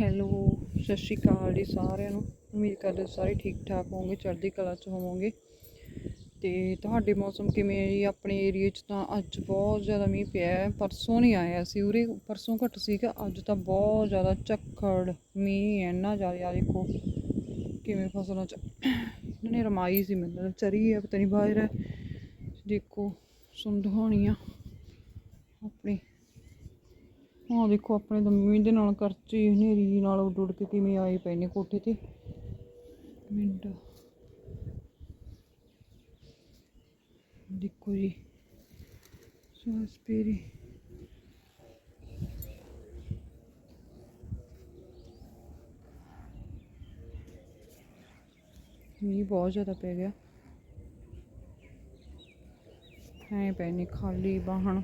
Hello ਸਤਿ ਸ਼੍ਰੀ ਅਕਾਲ ਜੀ ਸਾਰਿਆਂ ਨੂੰ। ਉਮੀਦ ਕਰਦੇ ਸਾਰੇ ਠੀਕ ਠਾਕ ਹੋਵੋਗੇ, ਚੜ੍ਹਦੀ ਕਲਾ 'ਚ ਹੋਵੋਗੇ। ਤੇ ਤੁਹਾਡੇ ਮੌਸਮ ਕਿਵੇਂ ਹੈ ਜੀ? ਆਪਣੇ ਏਰੀਏ 'ਚ ਤਾਂ ਅੱਜ ਬਹੁਤ ਜ਼ਿਆਦਾ ਮੀਂਹ ਪਿਆ ਹੈ। ਪਰਸੋਂ ਨਹੀਂ ਆਇਆ ਸੀ ਉਰੇ, ਪਰਸੋਂ ਘੱਟ ਸੀਗਾ ਅੱਜ ਤਾਂ ਬਹੁਤ ਜ਼ਿਆਦਾ ਝੱਖੜ, ਮੀਂਹ ਇੰਨਾ ਜ਼ਿਆਦਾ ਦੇਖੋ ਕਿਵੇਂ ਫਸਲਾਂ 'ਚ ਇਹਨਾਂ ਨੇ ਰਮਾਈ ਸੀ ਮੈਨੂੰ ਚਰੀ ਹੈ ਪਤਾ ਨਹੀਂ ਬਾਹਰ ਹੈ ਦੇਖੋ ਸੁੰਦ ਹੋਣੀ ਆ। ਹਾਂ ਦੇਖੋ, ਆਪਣੇ ਤਾਂ ਮੀਂਹ ਦੇ ਨਾਲ ਕਰਚੀ, ਹਨੇਰੀ ਨਾਲ ਉੱਡ ਉੱਡ ਕੇ ਕਿਵੇਂ ਆਏ ਪਏ ਨੇ ਕੋਠੇ ਤੇ। ਮਿੰਟ। ਦੇਖੋ ਜੀ ਸਵਾਸ ਪੇਰੀ। ਮੀਂਹ ਬਹੁਤ ਜ਼ਿਆਦਾ ਪੈ ਗਿਆ। ਐ ਪੈ ਨੇ ਖਾਲੀ ਬਾਹਣ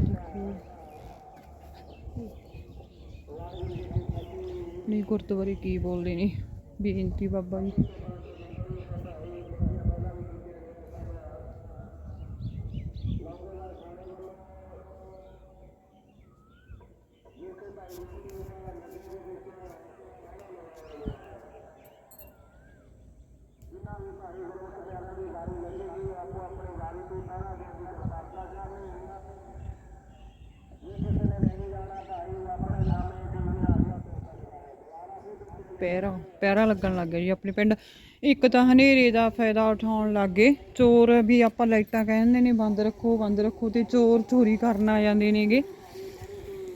ਦੇਖੋ ਨਹੀਂ ਗੁਰਦੁਆਰੇ ਕੀ ਬੋਲਦੇ ਨੇ ਬੇਨਤੀ ਬਾਬਾ ਜੀ ਪਹਿਰਾ ਪਹਿਰਾ ਲੱਗਣ ਲੱਗ ਗਿਆ ਜੀ ਆਪਣੇ ਪਿੰਡ। ਇੱਕ ਤਾਂ ਹਨੇਰੇ ਦਾ ਫਾਇਦਾ ਉਠਾਉਣ ਲੱਗ ਗਏ। ਚੋਰ ਵੀ ਆਪਾਂ ਲਾਈਟਾਂ ਕਹਿੰਦੇ ਨੇ, ਬੰਦ ਰੱਖੋ ਬੰਦ ਰੱਖੋ ਤੇ ਚੋਰ ਚੋਰੀ ਕਰਨ ਆ ਜਾਂਦੇ ਨੇਗੇ।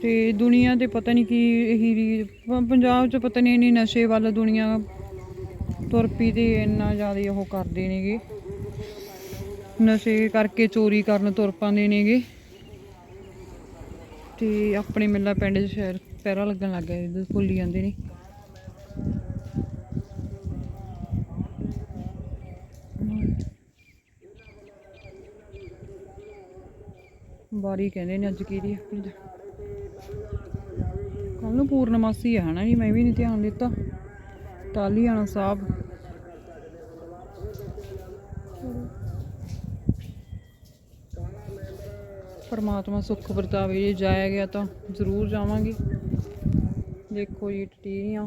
ਤੇ ਦੁਨੀਆ ਤੇ ਪਤਾ ਨਹੀਂ ਕੀ ਇਹੀ ਪੰਜਾਬ 'ਚ ਪਤਾ ਨਹੀਂ ਇੰਨੀ ਨਸ਼ੇ ਵੱਲ ਦੁਨੀਆ ਤੁਰ ਪੀ ਤੇ ਇੰਨਾ ਜ਼ਿਆਦਾ ਉਹ ਕਰਦੇ ਨੇਗੇ। ਨਸ਼ੇ ਕਰਕੇ ਚੋਰੀ ਕਰਨ ਤੁਰ ਪਾਉਂਦੇ ਨੇਗੇ। ਤੇ ਆਪਣੇ ਮੇਲਾ ਪਿੰਡ 'ਚ ਸ਼ਹਿਰ ਪੈਰਾ ਲੱਗਣ ਲੱਗ ਗਿਆ ਇਹਦੇ ਭੁੱਲੀ ਜਾਂਦੇ ਨੇ। ਵਾਰੀ ਕਹਿੰਦੇ ਨੇ ਅੱਜ ਕੀ ਦੀ ਕੱਲ ਨੂੰ ਪੂਰਨਮਾਸੀ ਹੈ ਹਨਾ ਜੀ, ਮੈਂ ਵੀ ਨਹੀਂ ਧਿਆਨ ਦਿੱਤਾ। ਟਾਲੀਆਣਾ ਸਾਹਿਬ। ਪਰਮਾਤਮਾ ਸੁੱਖ ਵਰਤਾਵੇ, ਜੇ ਜਾਇਆ ਗਿਆ ਤਾਂ ਜ਼ਰੂਰ ਜਾਵਾਂਗੇ। ਦੇਖੋ ਜੀ, ਟਟੀਆਂ,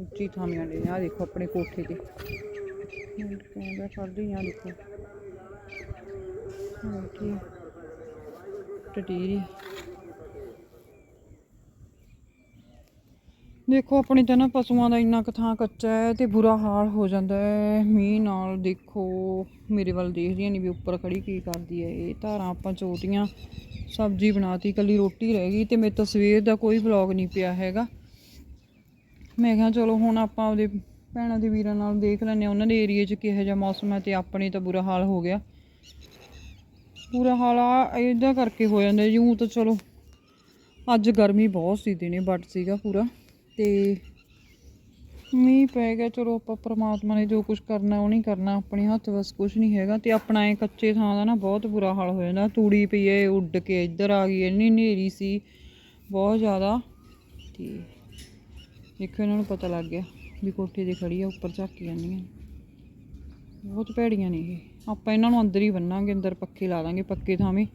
ਉੱਚੀ ਥਾਮੀਆਂ ਨੇ ਆ ਦੇਖੋ ਆਪਣੇ ਕੋਠੇ ਤੇ। ਕਹਿੰਦਾ ਫੜਦੀ ਆ ਦੇਖੋ। ਹੋਰ ਕੀ। ਟਟੀਰੀ ਦੇਖੋ, ਆਪਣੇ ਤਾਂ ਨਾ ਪਸ਼ੂਆਂ ਦਾ ਇੰਨਾ ਕੁ ਥਾਂ ਕੱਚਾ ਹੈ ਤੇ ਬੁਰਾ ਹਾਲ ਹੋ ਜਾਂਦਾ ਹੈ। ਮੀਂਹ ਨਾਲ ਦੇਖੋ, ਮੇਰੇ ਵੱਲ ਦੇਖਦੀਆਂ ਨਹੀਂ ਵੀ ਉੱਪਰ ਖੜੀ ਕੀ ਕਰਦੀ ਹੈ। ਇਹ ਧਾਰਾਂ ਆਪਾਂ ਚੋਟੀਆਂ, ਸਬਜ਼ੀ ਬਣਾਤੀ ਕੱਲੀ ਰੋਟੀ ਰਹਿ ਗਈ ਤੇ ਮੇਰੇ ਤਾਂ ਸਵੇਰ ਦਾ ਕੋਈ ਵਲੌਗ ਨਹੀਂ ਪਿਆ ਹੈਗਾ। ਮੈਂ ਕਿਹਾ, ਚਲੋ ਹੁਣ ਆਪਾਂ ਉਹਦੇ ਭੈਣਾਂ ਦੇ ਵੀਰਾਂ ਨਾਲ ਦੇਖ ਲੈਂਦੇ ਹਾਂ। ਉਹਨਾਂ ਦੇ ਏਰੀਏ 'ਚ ਕਿਹੋ ਜਿਹਾ ਮੌਸਮ ਹੈ ਤੇ ਆਪਣੇ ਤਾਂ ਬੁਰਾ ਹਾਲ ਹੋ ਗਿਆ। ਬੁਰਾ ਹਾਲ ਆ ਇਹਦਾ ਕਰਕੇ ਹੋ ਜਾਂਦਾ ਜੀ ਊਂ ਤਾਂ ਚਲੋ। ਅੱਜ ਗਰਮੀ ਬਹੁਤ ਸੀ ਦਿਨੇ ਵੱਟ ਸੀਗਾ ਪੂਰਾ। ਤੇ ਮੀਂਹ ਪੈ ਗਿਆ, ਚਲੋ ਆਪਾਂ ਪ੍ਰਮਾਤਮਾ ਨੇ ਜੋ ਕੁਝ ਕਰਨਾ, ਉਹ ਨਹੀਂ ਕਰਨਾ, ਆਪਣੇ ਹੱਥ ਵਸ ਕੁਝ ਨਹੀਂ ਹੈਗਾ। ਤੇ ਆਪਣਾ ਇਹ ਕੱਚੇ ਥਾਂ ਦਾ ਨਾ ਬਹੁਤ ਬੁਰਾ ਹਾਲ ਹੋ ਜਾਂਦਾ। ਤੂੜੀ ਪਈ ਏ ਉੱਡ ਕੇ ਇੱਧਰ ਆ ਗਈ, ਇੰਨੀ ਹਨੇਰੀ ਸੀ, ਬਹੁਤ ਜ਼ਿਆਦਾ। ਤੇ ਦੇਖੋ, ਇਹਨਾਂ ਨੂੰ ਪਤਾ ਲੱਗ ਗਿਆ ਵੀ ਕੋਠੇ 'ਤੇ ਖੜੀ ਆ, ਉੱਪਰ ਝਾਕੀ ਜਾਂਦੀਆਂ ਬਹੁਤ ਭੈੜੀਆਂ ਨੇ ਇਹ। ਆਪਾਂ ਇਹਨਾਂ ਨੂੰ ਅੰਦਰ ਹੀ ਬੰਨਾਂਗੇ, ਅੰਦਰ ਪੱਕੇ ਲਾ ਦਾਂਗੇ ਪੱਕੇ ਥਾਵੇਂ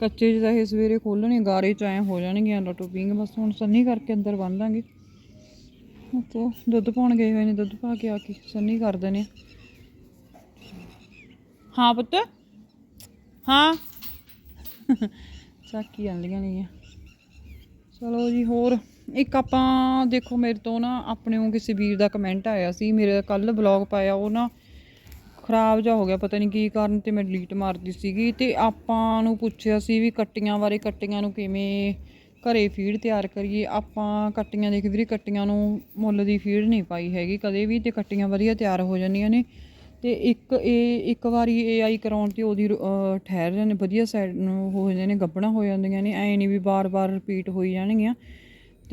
ਕੱਚੇ 'ਚ ਤਾਂ ਇਹ ਸਵੇਰੇ ਖੋਲਣੇ ਗਾਰੇ 'ਚ ਐ ਹੋ ਜਾਣਗੀਆਂ ਲਟੋ ਪਿੰਗ ਬਸ ਹੁਣ ਸੰਨੀ ਕਰਕੇ ਅੰਦਰ ਬੰਨ ਦਾਂਗੇ। ਤੋ ਦੁੱਧ ਪਾਉਣ ਗਏ ਹੋਏ ਨੇ, ਦੁੱਧ ਪਾ ਕੇ ਆ ਕੇ ਸੰਨੀ ਕਰ ਦਨੇ ਹਾਂ ਪੁੱਤ। ਹਾਂ। ਚੱਕੀ ਆਂਦੀਆਂ ਨੇ ਚਲੋ ਜੀ, ਹੋਰ। ਇੱਕ ਆਪਾਂ, ਦੇਖੋ ਮੇਰੇ ਤੋਂ ਨਾ ਆਪਣੇ ਉਹ ਕਿਸੇ ਵੀਰ ਦਾ ਕਮੈਂਟ ਆਇਆ ਸੀ, ਮੇਰੇ ਕੱਲ ਬਲੌਗ ਪਾਇਆ, ਉਹ ਨਾ ਖਰਾਬ ਜਾ ਹੋ ਗਿਆ ਪਤਾ ਨਹੀਂ ਕੀ ਕਾਰਨ ਤੇ ਮੈਂ ਡਿਲੀਟ ਮਾਰਦੀ ਸੀਗੀ ਤੇ ਆਪਾਂ ਨੂੰ ਪੁੱਛਿਆ ਸੀ ਵੀ ਕੱਟੀਆਂ ਬਾਰੇ ਕੱਟੀਆਂ ਨੂੰ ਕਿਵੇਂ ਘਰੇ ਫੀਡ ਤਿਆਰ ਕਰੀਏ? ਆਪਾਂ ਕੱਟੀਆਂ ਦੇਖ ਵੀਰੇ ਕੱਟੀਆਂ ਨੂੰ ਮੁੱਲ ਦੀ ਫੀਡ ਨਹੀਂ ਪਾਈ ਹੈਗੀ ਕਦੇ ਵੀ ਤੇ ਕੱਟੀਆਂ ਵਧੀਆ ਤਿਆਰ ਹੋ ਜਾਂਦੀਆਂ ਨੇ। ਤੇ ਇੱਕ ਇਹ ਇੱਕ ਵਾਰੀ ਏਆਈ ਕਰਾਉਣ ਤੇ ਉਹਦੀ ਅਹ, ਠਹਿਰ ਜਾਂਦੇ ਵਧੀਆ ਸਾਈਡ ਨੂੰ ਹੋ ਜਾਂਦੇ ਨੇ ਗੱਬਣਾ ਹੋ ਜਾਂਦੀਆਂ ਨੇ ਐ ਨਹੀਂ ਵੀ ਬਾਰ-ਬਾਰ ਰਿਪੀਟ ਹੋਈ ਜਾਣਗੀਆਂ।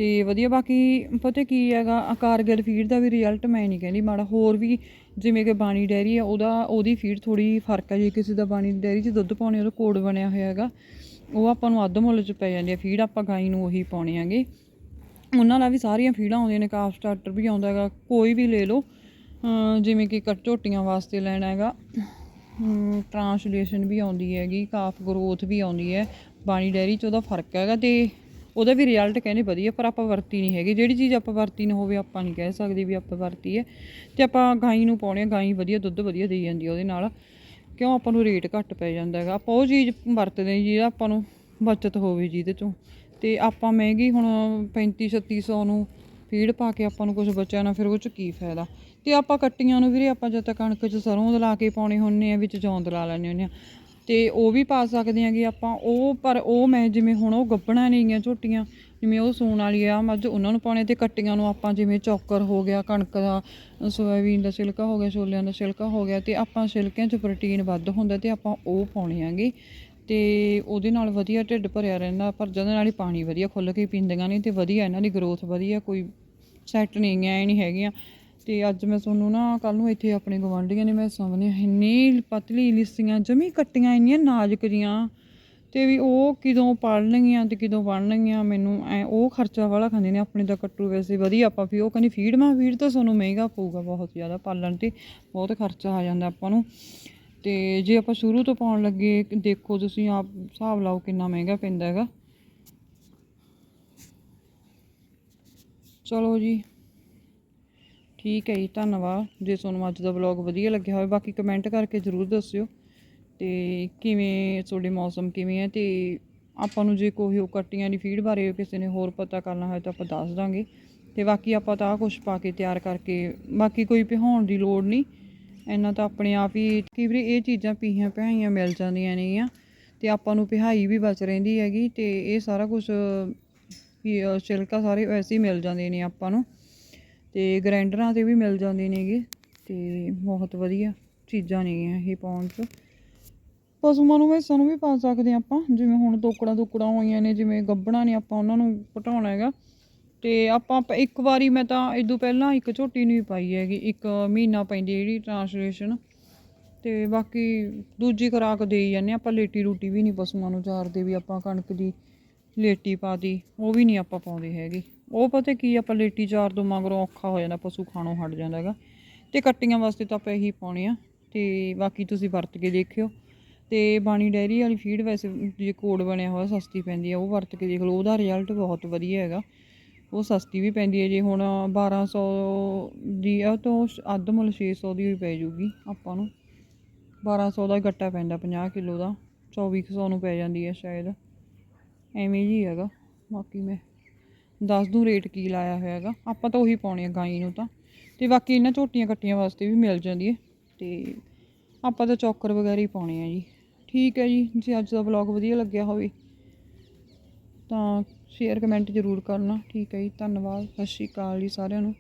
ਤੇ ਵਧੀਆ, ਬਾਕੀ ਪਤਾ ਕੀ ਹੈਗਾ ਕਾਰਗਿਲ ਫੀਡ ਦਾ ਵੀ ਰਿਜ਼ਲਟ ਮੈਂ ਨਹੀਂ ਕਹਿੰਦੀ, ਮਾੜਾ ਹੋਰ ਵੀ ਜਿਵੇਂ ਕਿ ਬਾਣੀ ਡੈਰੀ ਆ, ਉਹਦਾ, ਉਹਦੀ ਫੀਡ ਥੋੜੀ ਫ਼ਰਕ ਹੈ ਜੇ ਕਿਸੇ ਦਾ ਬਾਣੀ ਡੈਰੀ 'ਚ ਦੁੱਧ ਪਾਉਣੇ ਉਹਦਾ ਕੋਡ ਬਣਿਆ ਹੋਇਆ ਹੈਗਾ, ਉਹ ਆਪਾਂ ਨੂੰ ਅੱਧ ਮੁੱਲ 'ਚ ਪੈ ਜਾਂਦੀ ਹੈ ਫੀਡ ਆਪਾਂ ਗਾਈ ਨੂੰ ਉਹੀ ਪਾਉਣੇ ਆਗੇ ਉਹਨਾਂ ਨਾਲ ਵੀ ਸਾਰੀਆਂ ਫੀਡਾਂ ਆਉਂਦੀਆਂ ਨੇ, ਕਾਫ ਸਟਾਰਟਰ ਵੀ ਆਉਂਦਾ ਹੈਗਾ, ਕੋਈ ਵੀ ਲੈ ਲਓ ਜਿਵੇਂ ਕਿ ਕੱਟ ਝੋਟੀਆਂ ਵਾਸਤੇ ਲੈਣਾ ਹੈਗਾ ਟ੍ਰਾਂਸਲੇਸ਼ਨ ਵੀ ਆਉਂਦੀ ਹੈਗੀ, ਕਾਫ ਗਰੋਥ ਵੀ ਆਉਂਦੀ ਹੈ, ਬਾਣੀ ਡੈਰੀ 'ਚ ਉਹਦਾ ਫ਼ਰਕ ਹੈਗਾ ਤੇ ਉਹਦਾ ਵੀ ਰਿਜ਼ਲਟ ਕਹਿੰਦੇ ਵਧੀਆ, ਪਰ ਆਪਾਂ ਵਰਤੀ ਨਹੀਂ ਹੈਗੀ। ਜਿਹੜੀ ਚੀਜ਼ ਆਪਾਂ ਵਰਤੀ ਨਾ ਹੋਵੇ, ਆਪਾਂ ਨਹੀਂ ਕਹਿ ਸਕਦੇ ਵੀ ਆਪਾਂ ਵਰਤੀ ਹੈ। ਤੇ ਆਪਾਂ ਗਾਈ ਨੂੰ ਪਾਉਣੇ ਆ, ਗਾਈ ਵਧੀਆ, ਦੁੱਧ ਵਧੀਆ ਦੇਈ ਜਾਂਦੀ ਉਹਦੇ ਨਾਲ। ਕਿਉਂ? ਆਪਾਂ ਨੂੰ ਰੇਟ ਘੱਟ ਪੈ ਜਾਂਦਾ ਹੈਗਾ। ਆਪਾਂ ਉਹ ਚੀਜ਼ ਵਰਤਦੇ ਹਾਂ ਜਿਹਦਾ ਆਪਾਂ ਨੂੰ ਬਚਤ ਹੋਵੇ ਜਿਹਦੇ ਤੋਂ। ਤੇ ਆਪਾਂ ਮਹਿੰਗੀ ਹੁਣ 35 3600 ਨੂੰ ਫੀਡ ਪਾ ਕੇ ਆਪਾਂ ਨੂੰ ਕੁਝ ਬਚਿਆ ਨਾ, ਫਿਰ ਉਹ ਚ ਕੀ ਫਾਇਦਾ? ਤੇ ਆਪਾਂ ਕੱਟੀਆਂ ਨੂੰ ਵੀਰੇ, ਆਪਾਂ ਜਦ ਤੱਕ ਕਣਕ ਚ ਸਰੋਂ ਲਾ ਕੇ ਪਾਉਣੇ ਹੁੰਨੇ ਆ ਵਿੱਚ ਜੌਂਦ ਲਾ ਲੈਣੇ ਹੁੰਨੇ ਆ ਤੇ ਉਹ ਵੀ ਪਾ ਸਕਦੇ ਆਂਗੇ ਆਪਾਂ। ਉਹ ਪਰ ਉਹ ਮੈਂ ਜਿਵੇਂ ਹੁਣ ਉਹ ਗੱਬਣਾ ਨੇਗੀਆਂ ਝੋਟੀਆਂ, ਜਿਵੇਂ ਉਹ ਸੂਣ ਵਾਲੀ ਆ ਮੱਝ ਉਹਨਾਂ ਨੂੰ ਪਾਉਣੇ ਤੇ ਕੱਟੀਆਂ ਨੂੰ ਆਪਾਂ ਜਿਵੇਂ ਚੌਕਰ ਹੋ ਗਿਆ, ਕਣਕ ਦਾ ਸੋਇਆਬੀਨ ਦਾ ਸਿਲਕਾ ਹੋ ਗਿਆ, ਛੋਲਿਆਂ ਦਾ ਸਿਲਕਾ ਹੋ ਗਿਆ ਤੇ ਆਪਾਂ ਸਿਲਕਿਆਂ 'ਚ ਪ੍ਰੋਟੀਨ ਵੱਧ ਹੁੰਦਾ ਤੇ ਆਪਾਂ ਉਹ ਪਾਉਣੇ ਆਂਗੇ ਤੇ ਉਹਦੇ ਨਾਲ ਵਧੀਆ ਢਿੱਡ ਭਰਿਆ ਰਹਿੰਦਾ, ਪਰ ਜਿਹਦੇ ਨਾਲ ਹੀ ਪਾਣੀ ਵਧੀਆ ਖੁੱਲ ਕੇ ਪੀਂਦੀਆਂ ਨੇ ਤੇ ਵਧੀਆ ਇਹਨਾਂ ਦੀ ਗਰੋਥ ਵਧੀਆ, ਕੋਈ ਸੈੱਟ ਨਹੀਂ ਐ ਨਹੀਂ ਹੈਗੀਆਂ। ਤੇ ਅੱਜ ਮੈਂ ਤੁਹਾਨੂੰ ਨਾ ਕੱਲ ਨੂੰ ਇੱਥੇ ਆਪਣੇ ਗਵਾਂਢੀਆਂ ਨੇ ਮੈਂ ਸਾਹਮਣੇ ਇੰਨੀ ਪਤਲੀ ਲਿੱਸੀਆਂ, ਜਮੀ ਕੱਟੀਆਂ ਇੰਨੀਆਂ ਨਾਜ਼ੁਕ ਜੀਆਂ ਤੇ ਵੀ ਉਹ ਕਿਦੋਂ ਪੜਨਗੀਆਂ ਤੇ ਕਿਦੋਂ ਬਣਨਗੀਆਂ, ਮੈਨੂੰ ਐ ਉਹ ਖਰਚਾ ਵਾਲਾ ਖਾਂਦੇ ਨੇ ਆਪਣੇ ਤਾਂ ਕੱਟੂ ਵੈਸੇ ਵਧੀਆ, ਆਪਾਂ ਵੀ ਉਹ ਕਹਿੰਦੀ ਫੀਡ ਮਾ ਫੀਡ ਤਾਂ ਤੁਹਾਨੂੰ ਮਹਿੰਗਾ ਪਊਗਾ ਬਹੁਤ ਜ਼ਿਆਦਾ ਪਾਲਣ ਤੇ ਬਹੁਤ ਖਰਚਾ ਆ ਜਾਂਦਾ ਆਪਾਂ ਨੂੰ। ਤੇ ਜੇ ਆਪਾਂ ਸ਼ੁਰੂ ਤੋਂ ਪਾਉਣ ਲੱਗੇ, ਦੇਖੋ ਤੁਸੀਂ ਆਪ ਹਿਸਾਬ ਲਾਓ ਕਿੰਨਾ ਮਹਿੰਗਾ ਪੈਂਦਾ ਹੈਗਾ। ਚਲੋ ਜੀ। ਠੀਕ ਹੈ ਜੀ, ਧੰਨਵਾਦ। ਜੇ ਤੁਹਾਨੂੰ ਅੱਜ ਦਾ ਵਲੌਗ ਵਧੀਆ ਲੱਗਿਆ ਹੋਵੇ, ਬਾਕੀ ਕਮੈਂਟ ਕਰਕੇ ਜ਼ਰੂਰ ਦੱਸਿਓ ਤੇ ਕਿਵੇਂ ਤੁਹਾਡੇ ਮੌਸਮ ਕਿਵੇਂ ਹੈ ਤੇ ਆਪਾਂ ਨੂੰ ਜੇ ਕੋਈ ਉਹ ਕੱਟੀਆਂ ਦੀ ਫੀਡ ਬਾਰੇ ਕਿਸੇ ਨੇ ਹੋਰ ਪਤਾ ਕਰਨਾ ਹੋਵੇ ਤਾਂ ਆਪਾਂ ਦੱਸ ਦਾਂਗੇ। ਤੇ ਬਾਕੀ ਆਪਾਂ ਤਾਂ ਆਹ ਕੁਛ ਪਾ ਕੇ ਤਿਆਰ ਕਰਕੇ, ਬਾਕੀ ਕੋਈ ਪਿਹਾਉਣ ਦੀ ਲੋੜ ਨਹੀਂ। ਇੰਨਾ ਤਾਂ ਆਪਣੇ ਆਪ ਹੀ ਕਈ ਵਾਰੀ ਇਹ ਚੀਜ਼ਾਂ ਪੀਹੀਆਂ ਪਿਹਾਈਆਂ ਮਿਲ ਜਾਂਦੀਆਂ ਨੇਗੀਆਂ ਤੇ ਆਪਾਂ ਨੂੰ ਪਿਹਾਈ ਵੀ ਬਚ ਰਹਿੰਦੀ ਹੈਗੀ ਤੇ ਇਹ ਸਾਰਾ ਕੁਝ ਛਿਲਕਾ ਸਾਰੇ ਵੈਸੇ ਹੀ ਮਿਲ ਜਾਂਦੇ ਨੇ ਆਪਾਂ ਨੂੰ। ਤੇ ਗ੍ਰੈਂਡਰਾਂ ਤੇ ਵੀ ਮਿਲ ਜਾਂਦੇ ਨੇਗੇ ਤੇ ਬਹੁਤ ਵਧੀਆ ਚੀਜ਼ਾਂ ਨੇਗੀਆਂ ਇਹ ਪਾਉਣ 'ਚ। ਪਸ਼ੂਆਂ ਨੂੰ ਮੈਸਾਂ ਨੂੰ ਵੀ ਪਾ ਸਕਦੇ ਹਾਂ ਆਪਾਂ, ਜਿਵੇਂ ਹੁਣ ਟੋਕੜਾਂ ਤੋਕੜਾਂ ਹੋਈਆਂ ਨੇ, ਜਿਵੇਂ ਗੱਬਣਾ ਨੇ ਆਪਾਂ ਉਹਨਾਂ ਨੂੰ ਘਟਾਉਣਾ ਹੈਗਾ। ਤੇ ਆਪਾਂ ਇੱਕ ਵਾਰੀ ਮੈਂ ਤਾਂ ਇਦੋਂ ਪਹਿਲਾਂ ਇੱਕ ਝੋਟੀ ਨੂੰ ਵੀ ਪਾਈ ਹੈਗੀ, ਇੱਕ ਮਹੀਨਾ ਪੈਂਦੀ ਜਿਹੜੀ ਟ੍ਰਾਂਸਲੇਸ਼ਨ ਤੇ ਬਾਕੀ ਦੂਜੀ ਖੁਰਾਕ ਦੇਈ ਜਾਂਦੇ ਹਾਂ। ਆਪਾਂ ਲੇਟੀ ਰੋਟੀ ਵੀ ਨਹੀਂ ਪਸ਼ੂਆਂ ਨੂੰ ਚਾਰਦੇ ਵੀ ਆਪਾਂ ਕਣਕ ਦੀ ਲੇਟੀ ਪਾਤੀ ਉਹ ਵੀ ਨਹੀਂ ਆਪਾਂ ਪਾਉਂਦੇ ਹੈਗੇ। ਉਹ ਪਤਾ ਕੀ ਆਪਾਂ ਲੇਟੀ ਚਾਰ ਤੋਂ ਮਗਰੋਂ ਔਖਾ ਹੋ ਜਾਂਦਾ, ਪਸ਼ੂ ਖਾਣੋਂ ਹਟ ਜਾਂਦਾ ਹੈਗਾ। ਤੇ ਕੱਟੀਆਂ ਵਾਸਤੇ ਤਾਂ ਆਪਾਂ ਇਹੀ ਪਾਉਣੇ ਆ, ਤੇ ਬਾਕੀ ਤੁਸੀਂ ਵਰਤ ਕੇ ਦੇਖਿਓ। ਤੇ ਬਾਣੀ ਡੈਰੀ ਵਾਲੀ ਫੀਡ ਵੈਸੇ ਜੇ ਕੋਡ ਬਣਿਆ ਹੋਇਆ, ਸਸਤੀ ਪੈਂਦੀ ਆ, ਉਹ ਵਰਤ ਕੇ ਦੇਖ ਲਓ। ਉਹਦਾ ਰਿਜ਼ਲਟ ਬਹੁਤ ਵਧੀਆ ਹੈਗਾ। ਉਹ ਸਸਤੀ ਵੀ ਪੈਂਦੀ ਹੈ ਜੇ ਹੁਣ 1200 ਦੀ ਆ ਉਹ ਤੋਂ ਅੱਧ ਮੁੱਲ 600 ਦੀ ਵੀ ਪੈ ਜੂਗੀ ਆਪਾਂ ਨੂੰ। 1200 ਦਾ ਹੀ ਗੱਟਾ ਪੈਂਦਾ 50 ਕਿਲੋ ਦਾ। 2400 ਨੂੰ ਪੈ ਜਾਂਦੀ ਹੈ ਸ਼ਾਇਦ। ਐਵੇਂ ਜੀ ਹੈਗਾ। ਬਾਕੀ ਮੈਂ ਦੱਸ ਦੂੰ ਰੇਟ ਕੀ ਲਾਇਆ ਹੋਇਆ ਹੈਗਾ। ਆਪਾਂ ਤਾਂ ਉਹੀ ਪਾਉਣੇ ਆ ਗਾਈ ਨੂੰ ਤਾਂ। ਤੇ ਬਾਕੀ ਇਹਨਾਂ ਝੋਟੀਆਂ ਕੱਟੀਆਂ ਵਾਸਤੇ ਵੀ ਮਿਲ ਜਾਂਦੀ ਹੈ ਤੇ ਆਪਾਂ ਤਾਂ ਚੌਕਰ ਵਗੈਰਾ ਹੀ ਪਾਉਣੇ ਆ ਜੀ। ਠੀਕ ਹੈ ਜੀ, ਜੇ ਅੱਜ ਦਾ ਵਲੌਗ ਵਧੀਆ ਲੱਗਿਆ ਹੋਵੇ ਤਾਂ ਸ਼ੇਅਰ ਕਮੈਂਟ ਜ਼ਰੂਰ ਕਰਨਾ। ਠੀਕ ਹੈ ਜੀ, ਧੰਨਵਾਦ। ਸਤਿ ਸ਼੍ਰੀ ਅਕਾਲ ਜੀ ਸਾਰਿਆਂ ਨੂੰ।